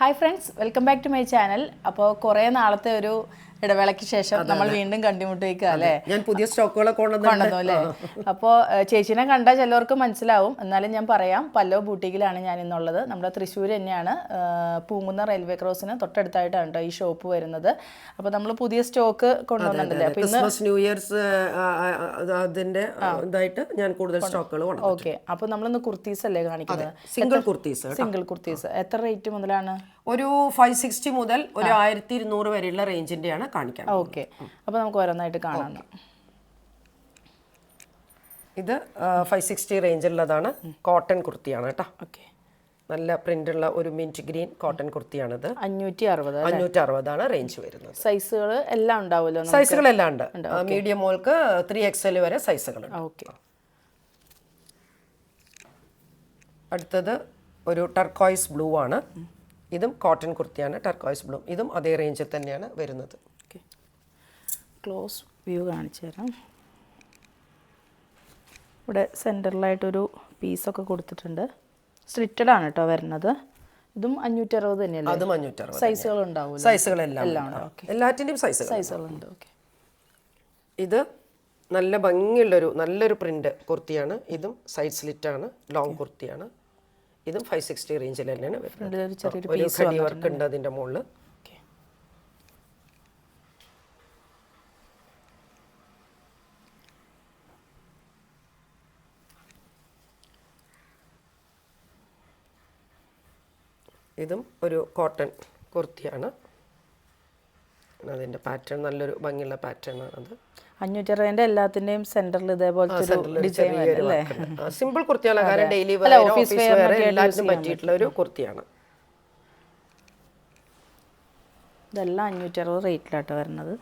Hi friends welcome back to my channel അപ്പോൾ കുറേ നാളത്തെ ഒരു ഇടവേളയ്ക്ക് ശേഷം നമ്മൾ വീണ്ടും കണ്ടുമുട്ടിക്കുക അല്ലേ? ഞാൻ പുതിയ സ്റ്റോക്കുകളൊക്കെ കൊണ്ടുവന്നു അല്ലേ? അപ്പോൾ ചേച്ചിനെ കണ്ടാൽ ചിലവർക്ക് മനസ്സിലാവും. എന്നാലും ഞാൻ പറയാം പല്ലോ ബൂട്ടിക്കിലാണ് ഞാൻ ഇന്നുള്ളത്. നമ്മുടെ തൃശ്ശൂർ തന്നെയാണ്. പൂങ്ങുന്ന പൂങ്കുന്ന റെയിൽവേ ക്രോസിന് തൊട്ടടുത്തായിട്ടാണ് കേട്ടോ ഈ ഷോപ്പ് വരുന്നത്. അപ്പോൾ നമ്മൾ പുതിയ സ്റ്റോക്ക് കൊണ്ടുവന്നിട്ടുണ്ടല്ലേ അപ്പോൾ ഇന്ന് ന്യൂ അതിന്റെ ഇതായിട്ട് ഞാൻ കൂടുതൽ സ്റ്റോക്കുകൾ ഓക്കെ. അപ്പോൾ നമ്മളിന്ന് കുർത്തീസ് അല്ലേ കാണിക്കുന്നത്? Single kurtis single kurtis. എത്ര റേറ്റ് മുതലാണ്? ഒരു ഫൈവ് സിക്സ്റ്റി മുതൽ ഒരു ആയിരത്തി ഇരുന്നൂറ് വരെയുള്ള റേഞ്ചിന്റെയാണ് കാണിക്കാൻ ഓക്കെ അപ്പോൾ നമുക്ക് ഓരോന്നായിട്ട് കാണാം ഇത് ഫൈവ് സിക്സ്റ്റി റേഞ്ചിലുള്ളതാണ് കോട്ടൺ കുർത്തിയാണ് കേട്ടോ. ഓക്കെ നല്ല പ്രിന്റ് ഉള്ള ഒരു മിന്റ് ഗ്രീൻ കോട്ടൺ കുർത്തിയാണിത്. അഞ്ഞൂറ്റി അറുപത് അഞ്ഞൂറ്റി അറുപതാണ് റേഞ്ച് വരുന്നത്. സൈസുകൾ എല്ലാം ഉണ്ടാവുമല്ലോ സൈസുകൾ എല്ലാം ഉണ്ട്. മീഡിയം മോൾക്ക് ത്രീ എക്സ് വരെ സൈസുകൾ ഓക്കെ അടുത്തത് ഒരു ടർക്കോയ്സ് ബ്ലൂ ആണ്. ഇതും കോട്ടൺ കുർത്തിയാണ് ടർക്കോയ്സ് ബ്ലൂ ഇതും അതേ റേഞ്ചിൽ തന്നെയാണ് വരുന്നത്. ഓക്കെ ക്ലോസ് വ്യൂ കാണിച്ചു തരാം. ഇവിടെ സെന്ററിലായിട്ടൊരു പീസൊക്കെ കൊടുത്തിട്ടുണ്ട്. സ്ലിറ്റഡ് ആണ് കേട്ടോ വരുന്നത്. ഇതും അഞ്ഞൂറ്റി അറുപത് തന്നെയല്ലേ? അതും അഞ്ഞൂറ്റി അറുപത് സൈസുകൾ ഉണ്ടാവും സൈസുകളെല്ലാം എല്ലാം എല്ലാറ്റിന്റെയും സൈസുകൾ സൈസുകളുണ്ട് ഓക്കെ ഇത് നല്ല ഭംഗിയുള്ളൊരു നല്ലൊരു പ്രിന്റ് കുർത്തിയാണ്. ഇതും സൈഡ് സ്ലിറ്റാണ് ലോങ് കുർത്തിയാണ്. ഇതും ഫൈവ് സിക്സ്റ്റി റേഞ്ചിൽ തന്നെയാണ് വരുന്നത്. ഒരു വർക്ക് ഉണ്ട് അതിന്റെ മുകളിൽ ഇതും ഒരു കോട്ടൺ കുർത്തിയാണ്. അതിന്റെ പാറ്റേൺ നല്ലൊരു ഭംഗിയുള്ള പാറ്റേൺ ആണത് അഞ്ഞൂറ്റി അറുപതിന്റെ എല്ലാത്തിന്റെയും സെന്ററിൽ ഇതേപോലത്തെ ഒരു ഡിസൈൻ സിമ്പിൾ കുർത്തിയാണ് കാരണം ഡെയിലി ഓഫീസ് വെയർ എല്ലാത്തിനും പറ്റിയിട്ടുള്ള ഒരു കുർത്തിയാണ്. ഇതെല്ലാം അഞ്ഞൂറ്റി അറുപത് റേറ്റിലാട്ടോ വരുന്നത്.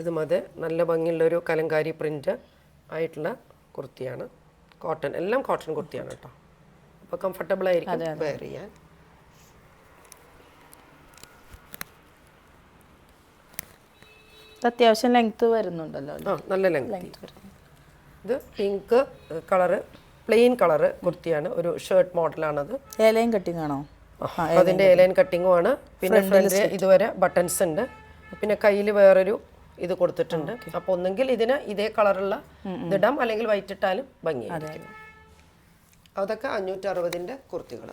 ഇത് മതി നല്ല ഭംഗിയുള്ളൊരു കലങ്കാരി പ്രിന്റ് ആയിട്ടുള്ള കുർത്തിയാണ്. കോട്ടൺ എല്ലാം കോട്ടൺ കുർത്തിയാണ് കേട്ടോ. അപ്പോൾ കംഫർട്ടബിൾ ആയിരിക്കും. വെയർ ചെയ്യാൻ. അത്യാവശ്യം ലെങ്ത് വരുന്നുണ്ടല്ലോ? ആ നല്ല ലെങ്ത് ഇത് പിങ്ക് കളറ് പ്ലെയിൻ കളറ് കുർത്തിയാണ്. ഒരു ഷർട്ട് മോഡലാണത് ഏലൈൻ കട്ടിങ് ആണോ? അതിന്റെ ഏലൈൻ കട്ടിങ്ങും ആണ്. പിന്നെ ഫ്രണ്ടിൽ ഇതുവരെ ബട്ടൺസ് ഉണ്ട്. പിന്നെ കയ്യിൽ വേറൊരു ഇത് കൊടുത്തിട്ടുണ്ട്. അപ്പോൾ ഒന്നെങ്കിൽ ഇതിന് ഇതേ കളറുള്ള ഇതിടാം. അല്ലെങ്കിൽ വൈറ്റ് ഇട്ടാലും ഭംഗിയായിരിക്കും. അതൊക്കെ അഞ്ഞൂറ്റി അറുപതിന്റെ കുർത്തികൾ.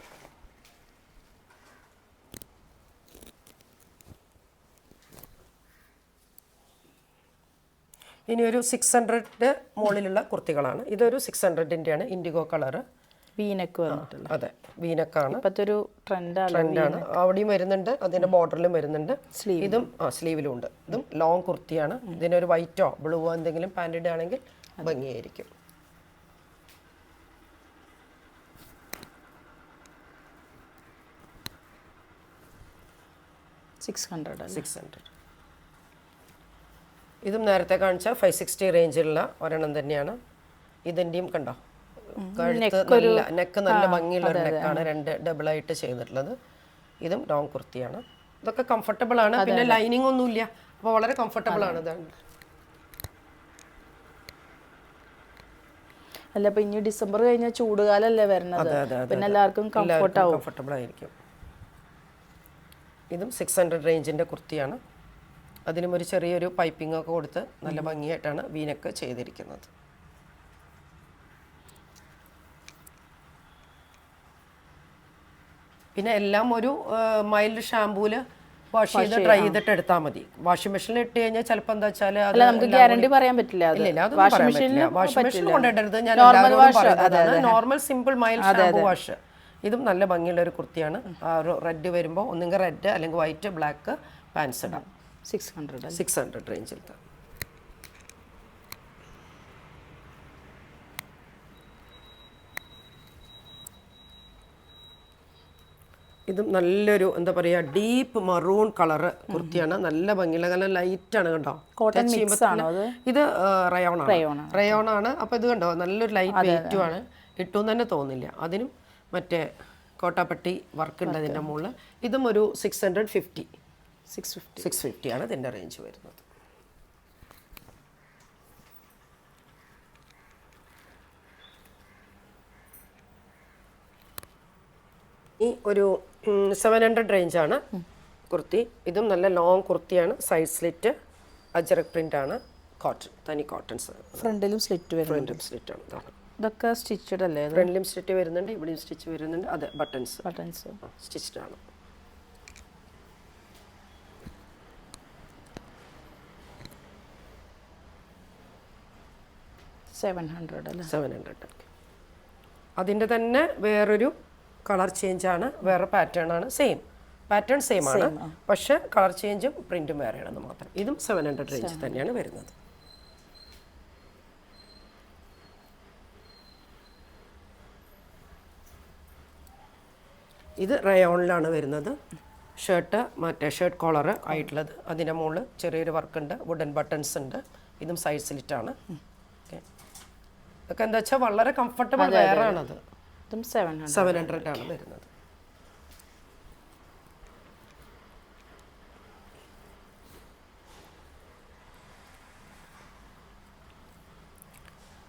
ഇനി ഒരു സിക്സ് ഹൺഡ്രഡിന്റെ മുകളിലുള്ള കുർത്തികളാണ്. ഇതൊരു സിക്സ് ഹൺഡ്രഡിന്റെയാണ് ഇൻഡിഗോ കളറ്. വീനക്ക് വന്നിട്ടുള്ള അതെ വീനക്കാണ്. ഇപ്പോഴത്തെ ഒരു ട്രെൻഡാണ്. ട്രെൻഡാണ് അവിടെയും വരുന്നുണ്ട് അതിന്റെ ബോർഡറിലും വരുന്നുണ്ട്. സ്ലീവ് ഇതും ആ സ്ലീവിലും ഉണ്ട്. ഇതും ലോങ് കുർത്തിയാണ്. ഇതിനൊരു വൈറ്റോ ബ്ലൂവോ എന്തെങ്കിലും പാന്റ് ആണെങ്കിൽ ഭംഗിയായിരിക്കും. സിക്സ് ഹൺഡ്രഡ് സിക്സ് ഹൺഡ്രഡ് ഇതും നേരത്തെ കാണിച്ച ഫൈവ് സിക്സ്റ്റി റേഞ്ചിലുള്ള ഒരെണ്ണം തന്നെയാണ്. ഇതിന്റെയും കണ്ടോ? കഴുത്ത് നല്ല നെക്ക് നല്ല ഭംഗിയുള്ള ഒരു നെക്കാണ് രണ്ട് ഡബിൾ ആയിട്ട് ചെയ്തിട്ടുള്ളത്. ഇതും ലോങ് കുർത്തിയാണ്. ഇതൊക്കെ കംഫർട്ടബിൾ ആണ്. പിന്നെ ലൈനിങ് ഒന്നുമില്ല അപ്പോൾ വളരെ കംഫർട്ടബിൾ ആണ് ഇതാണ്. അല്ല ഇപ്പൊ ഇനി ഡിസംബർ കഴിഞ്ഞാൽ ചൂടുകാലല്ലേ വരുന്നത് പിന്നെ എല്ലാവർക്കും കംഫർട്ട് കംഫർട്ടബിൾ ആയിരിക്കും. ഇതും സിക്സ് ഹൺഡ്രഡ് റേഞ്ചിന്റെ കുർത്തിയാണ്. അതിനും ഒരു ചെറിയൊരു പൈപ്പിംഗ് ഒക്കെ കൊടുത്ത് നല്ല ഭംഗിയായിട്ടാണ് വീനക്ക് ചെയ്തിരിക്കുന്നത്. പിന്നെ എല്ലാം ഒരു മൈൽഡ് ഷാമ്പൂൽ വാഷ് ചെയ്ത് ഡ്രൈ ചെയ്തിട്ട് എടുത്താൽ മതി. വാഷിംഗ് മെഷീനിൽ ഇട്ട് കഴിഞ്ഞാൽ ചിലപ്പോൾ എന്താ വെച്ചാൽ നമുക്ക് ഗ്യാരണ്ടി പറയാൻ പറ്റില്ല വാഷിംഗ് മെഷീൻ കൊണ്ടിടരുത് ഞാൻ normal simple mild shampoo wash ഇതും നല്ല ഭംഗിയുള്ള ഒരു കുർത്തിയാണ്. ആ ഒരു റെഡ് വരുമ്പോൾ ഒന്നുകിൽ റെഡ് അല്ലെങ്കിൽ വൈറ്റ് ബ്ലാക്ക് പാൻസ് ഇടാം. സിക്സ് ഹൺഡ്രഡ് സിക്സ് ഹൺഡ്രഡ് റേഞ്ചിൽ ഇതും നല്ലൊരു എന്താ പറയുക ഡീപ്പ് മറൂൺ കളറ് കുർത്തിയാണ്. നല്ല ഭംഗിയുള്ള നല്ല ലൈറ്റ് ആണ് കണ്ടോ? കോട്ടൺ ഇത് റയോൺ റയോണാണ് അപ്പൊ ഇത് കണ്ടോ നല്ലൊരു ലൈറ്റ് വെയിറ്റും ആണ്. ഇട്ടും തന്നെ തോന്നില്ല. അതിനും മറ്റേ കോട്ടാപ്പട്ടി വർക്ക് ഉണ്ട് അതിന്റെ മുകളിൽ ഇതും ഒരു six hundred fifty six fifty six ഫിഫ്റ്റിയാണ് ഇതിന്റെ റേഞ്ച് വരുന്നത്. ഈ ഒരു സെവൻ ഹൺഡ്രഡ് റേഞ്ചാണ് കുർത്തി. ഇതും നല്ല ലോങ് കുർത്തിയാണ്. സൈഡ് സ്ലിറ്റ് അജറക് പ്രിന്റാണ് കോട്ടൺ തനി കോട്ടൺസ് ഫ്രണ്ടിലും സ്ലിറ്റ് ഫ്രണ്ടിലും സ്ലിറ്റ് ആണ്. ഇതാണ്. ഇതൊക്കെ സ്റ്റിച്ചഡ് അല്ലേ ഫ്രണ്ടിലും സ്റ്റിച്ച് വരുന്നുണ്ട് ഇവിടെയും സ്റ്റിച്ച് വരുന്നുണ്ട്. അതെ ബട്ടൺസ്. ബട്ടൺസ്. സ്റ്റിച്ചഡ് ആണ്. സെവൻ ഹൺഡ്രഡ് അല്ലേ? സെവൻ ഹൺഡ്രഡ് അതിന്റെ തന്നെ വേറൊരു കളർ ചേഞ്ച് ആണ് വേറെ പാറ്റേൺ ആണ് സെയിം പാറ്റേൺ സെയിം ആണ്. പക്ഷെ കളർ ചേഞ്ചും പ്രിന്റും വേറെയാണെന്ന് മാത്രം. ഇതും സെവൻ ഹൺഡ്രഡ് റേഞ്ച് തന്നെയാണ് വരുന്നത്. ഇത് റയോണിലാണ് വരുന്നത്. ഷർട്ട് മറ്റേ ഷർട്ട് കോളർ ആയിട്ടുള്ളത്. അതിന്റെ മുകളിൽ ചെറിയൊരു വർക്ക് ഉണ്ട്. വുഡൻ ബട്ടൺസ് ഉണ്ട്. ഇതും സൈഡ് സ്ലിറ്റാണ് ഓക്കെ ഇതൊക്കെ എന്താ വെച്ചാൽ വളരെ കംഫർട്ടബിൾ വെയർ ആണത്. ഇതും സെവൻ ഹൺഡ്രഡ് സെവൻ ഹൺഡ്രഡ് ആണ് വരുന്നത്.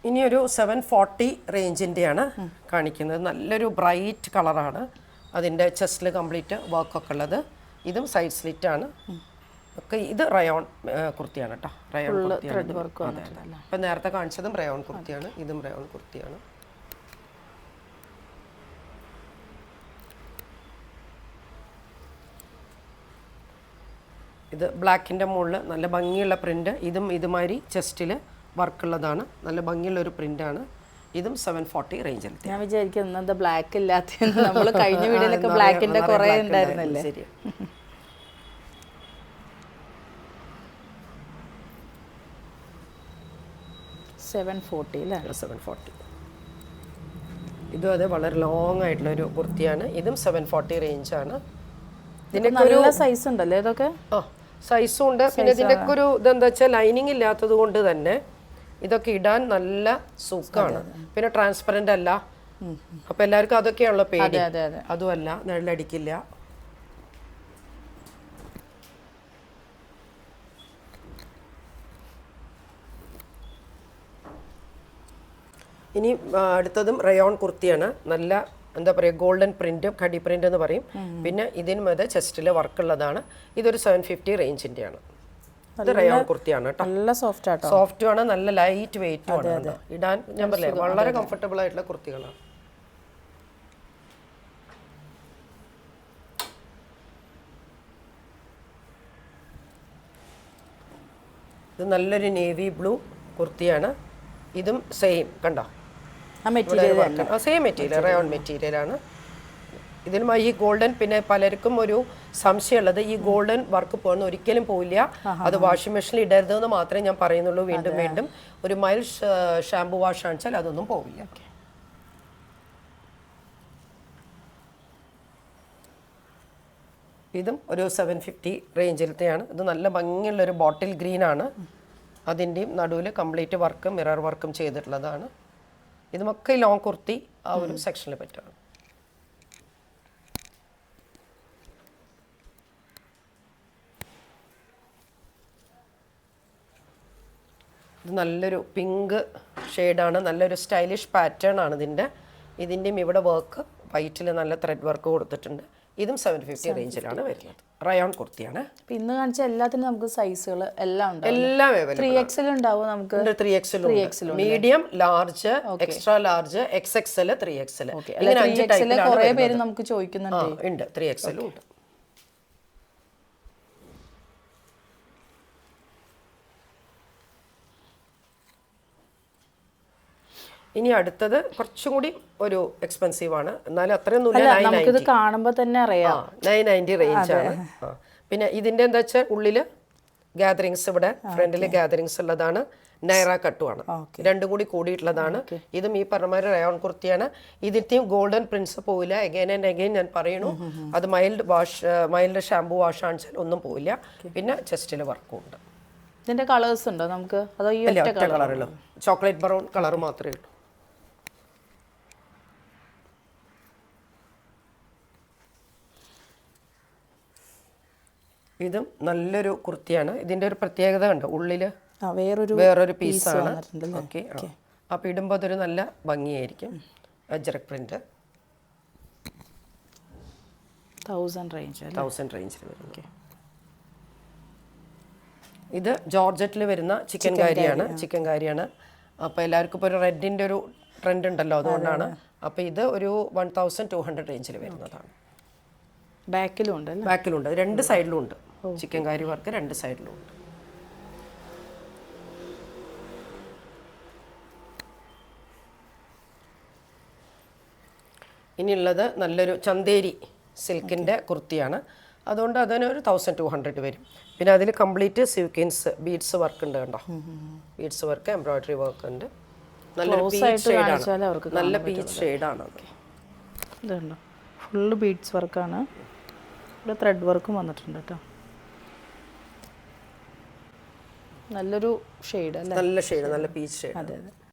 ഇനിയൊരു ഒരു സെവൻ ഫോർട്ടി റേഞ്ചിന്റെയാണ് കാണിക്കുന്നത്. നല്ലൊരു ബ്രൈറ്റ് കളറാണ് അതിന്റെ ചെസ്റ്റിൽ കംപ്ലീറ്റ് വർക്കൊക്കെ ഉള്ളത്. ഇതും സൈഡ് സ്ലിറ്റ് ആണ്. ഒക്കെ ഇത് റയോൺ കുർത്തിയാണ് കേട്ടോ റയോൺ കുർത്തിയാണ്. നേരത്തെ കാണിച്ചതും റയോൺ കുർത്തിയാണ്. ഇതും റയോൺ കുർത്തിയാണ്. ഇത് ബ്ലാക്കിന്റെ മുകളിൽ നല്ല ഭംഗിയുള്ള പ്രിന്റ്. ഇതും ഇതുമാതിരി ചെസ്റ്റിൽ വർക്കുള്ളതാണ് നല്ല ഭംഗിയുള്ള ഒരു പ്രിന്റാണ്. ഇതും സെവൻ ഫോർട്ടി റേഞ്ചിൽ ഞാൻ വിചാരിക്കും എന്താ ബ്ലാക്ക് ഇല്ലാത്ത നമ്മൾ കഴിഞ്ഞ വീഡിയോയിലൊക്കെ ബ്ലാക്കിന്റെ കുറെ ഉണ്ടായിരുന്നല്ലേ? ശരി സെവൻ ഫോർട്ടി അല്ലേ സെവൻ ഫോർട്ടി ഇതും അതെ വളരെ ലോങ് ആയിട്ടുള്ള ഒരു കുർത്തിയാണ്. ഇതും സെവൻ ഫോർട്ടി റേഞ്ചാണ് നല്ല സൈസ് ഉണ്ടല്ലേ ഇതൊക്കെ? ആ സൈസും ഉണ്ട്. പിന്നെ ഇതിന്റെയൊക്കെ ഒരു ഇതെന്താ വെച്ചാൽ ലൈനിങ് ഇല്ലാത്തത് കൊണ്ട് തന്നെ ഇതൊക്കെ ഇടാൻ നല്ല സുഖമാണ് പിന്നെ ട്രാൻസ്പെറന്റ് അല്ല. അപ്പൊ എല്ലാവർക്കും അതൊക്കെയാണല്ലോ പേര് അതെ അതെ അതെ. അതുമല്ല നിഴലടിക്കില്ല. ഇനി അടുത്തതും റയോൺ കുർത്തിയാണ്. നല്ല എന്താ പറയുക ഗോൾഡൻ പ്രിന്റ് കടി പ്രിന്റ് എന്ന് പറയും. പിന്നെ ഇതിന് മതി ചെസ്റ്റിൽ വർക്കുള്ളതാണ് ഇതൊരു സെവൻ ഫിഫ്റ്റി റേഞ്ചിന്റെയാണ് ഇത് റയോൺ കുർത്തിയാണ് കേട്ടോ. നല്ല സോഫ്റ്റ് ആട്ടോ. സോഫ്റ്റും ആണ് നല്ല ലൈറ്റ് വെയിറ്റും ആണ് കേട്ടോ. ഇടാൻ ഞാൻ പറയില്ലേ വളരെ കംഫർട്ടബിൾ ആയിട്ടുള്ള കുർത്തികളാണ്. ഇത് നല്ലൊരു നേവി ബ്ലൂ കുർത്തിയാണ്. ഇതും സെയിം കണ്ടോ? ആ material same material rayon material ആണ്. ഇതിലും ഈ ഗോൾഡൻ പിന്നെ പലർക്കും ഒരു സംശയമുള്ളത്. ഈ ഗോൾഡൻ വർക്ക് പോകുന്ന ഒരിക്കലും പോയില്ല അത് വാഷിംഗ് മെഷീനിൽ ഇടരുത് എന്ന് മാത്രമേ ഞാൻ പറയുന്നുള്ളൂ. വീണ്ടും വീണ്ടും ഒരു മൈൽ ഷാംപൂ വാഷ് ആണിച്ചാൽ അതൊന്നും പോവില്ല. ഇതും ഒരു സെവൻ ഫിഫ്റ്റി റേഞ്ചിലത്തെയാണ്. ഇത് നല്ല ഭംഗിയുള്ള ഒരു ബോട്ടിൽ ഗ്രീൻ ആണ് അതിന്റെയും നടുവിൽ കംപ്ലീറ്റ് വർക്കും മിറർ വർക്കും ചെയ്തിട്ടുള്ളതാണ്. ഇതുമൊക്കെ ലോങ് കുർത്തി ആ ഒരു സെക്ഷനിൽ പറ്റുകയാണ് ഇത് നല്ലൊരു പിങ്ക് ഷെയ്ഡാണ് നല്ലൊരു സ്റ്റൈലിഷ് പാറ്റേൺ ആണ് ഇതിന്റെ ഇതിന്റെയും ഇവിടെ വർക്ക് വൈറ്റിൽ നല്ല ത്രെഡ് വർക്ക് കൊടുത്തിട്ടുണ്ട്. ഇതും സെവൻ ഫിഫ്റ്റി റേഞ്ചിലാണ് വരുന്നത്. റയോൺ കുർത്തിയാണ് ഇന്ന് കാണിച്ച എല്ലാത്തിനും നമുക്ക് സൈസുകൾ എല്ലാം ഉണ്ട്. എല്ലാം ത്രീ എക്സൽ ഉണ്ടാവും നമുക്ക്. Three XL medium large extra large X XL three XL ഇങ്ങനെ ത്രീ അഞ്ച് എക്സൽ ടൈപ്പിലാണ് കുറെ പേര് നമുക്ക് ചോദിക്കുന്നുണ്ട്. ഉണ്ട്. ത്രീ എക്സലും ഉണ്ട്. ഇനി അടുത്തത് കുറച്ചും കൂടി ഒരു എക്സ്പെൻസീവ് ആണ്. എന്നാലും അത്രയൊന്നും അല്ല ഇല്ല നയൻ നമുക്കിത് കാണുമ്പോ തന്നെ അറിയാം. നയൻ നയന്റി റേഞ്ച് ആണ്. പിന്നെ ഇതിന്റെ എന്താ വെച്ചാൽ ഉള്ളിൽ ഗാദറിങ്സ് ഇവിടെ ഫ്രണ്ടിൽ ഗാദറിങ്സ് ഉള്ളതാണ്. നൈറ കട്ടുമാണ് രണ്ടും കൂടി കൂടിയിട്ടുള്ളതാണ്. ഇതും ഈ പറഞ്ഞമാതിരി റയോൺ കുർത്തിയാണ്. ഇതിന്റെയും ഗോൾഡൻ പ്രിൻസ് പോവില്ല. എഗൈൻ ആൻഡ് എഗൈൻ ഞാൻ പറയണു അത് mild wash mild shampoo wash ആണെച്ചാൽ ഒന്നും പോവില്ല. പിന്നെ ചെസ്റ്റിൽ വർക്കും ഉണ്ട്. ഇതിന്റെ കളേഴ്സ് ഉണ്ടോ നമുക്ക്? അതോ ഈ കളറുള്ളൂ ചോക്ലേറ്റ് ബ്രൗൺ കളർ മാത്രമേ ഉള്ളൂ. ഇതും നല്ലൊരു കുർത്തിയാണ്. ഇതിന്റെ ഒരു പ്രത്യേകത ഉണ്ട് ഉള്ളിൽ വേറൊരു വേറൊരു പീസാണ്? ഓക്കെ അപ്പോൾ ഇടുമ്പോൾ അതൊരു നല്ല ഭംഗിയായിരിക്കും. അജ്രക് പ്രിന്റ്. തൗസൻഡ് റേഞ്ച് അല്ലേ? തൗസൻഡ് റേഞ്ചിൽ വരുന്നത്. ഇത് ജോർജറ്റിൽ വരുന്ന ചിക്കൻ കാരിയാണ്. ചിക്കൻ കാരിയാണ്. അപ്പോൾ എല്ലാവർക്കും ഇപ്പോൾ ഒരു റെഡിന്റെ ഒരു ട്രെൻഡ് ഉണ്ടല്ലോ അതുകൊണ്ടാണ്. അപ്പോൾ ഇത് ഒരു വൺ തൗസൻഡ് ടു ഹൺഡ്രഡ് റേഞ്ചിൽ വരുന്നതാണ്. ബാക്കിലും ഉണ്ട് ബാക്കിലുണ്ട് രണ്ട് സൈഡിലും ഉണ്ട്. ചിക്കൻ കാരി വർക്ക് രണ്ട് സൈഡിലും ഉണ്ട്. ഇനിയുള്ളത് നല്ലൊരു ചന്തേരി സിൽക്കിന്റെ കുർത്തിയാണ്. അതുകൊണ്ട് അതിനൊരു തൗസൻഡ് ടു ഹൺഡ്രഡ് വരും. പിന്നെ അതിൽ കംപ്ലീറ്റ് സിൽക്കിൻസ് ബീഡ്സ് വർക്ക് ഉണ്ട് കണ്ടോ? ബീഡ്സ് വർക്ക് എംബ്രോയിഡറി വർക്ക് ഉണ്ട്. നല്ല പീച്ച് ഷെയ്ഡാണ് നല്ല പീച്ച് ഷെയ്ഡാണ് ഇതുണ്ടോ? ഫുള്ള് ബീഡ്സ് വർക്കാണ് ഇവിടെ ത്രെഡ് വർക്കും വന്നിട്ടുണ്ട് കേട്ടോ. നല്ലൊരു ഷെയ്ഡ് നല്ല ഷെയ്ഡ് നല്ല പീച്ച് ഷെയ്ഡ് അതെ അതെ.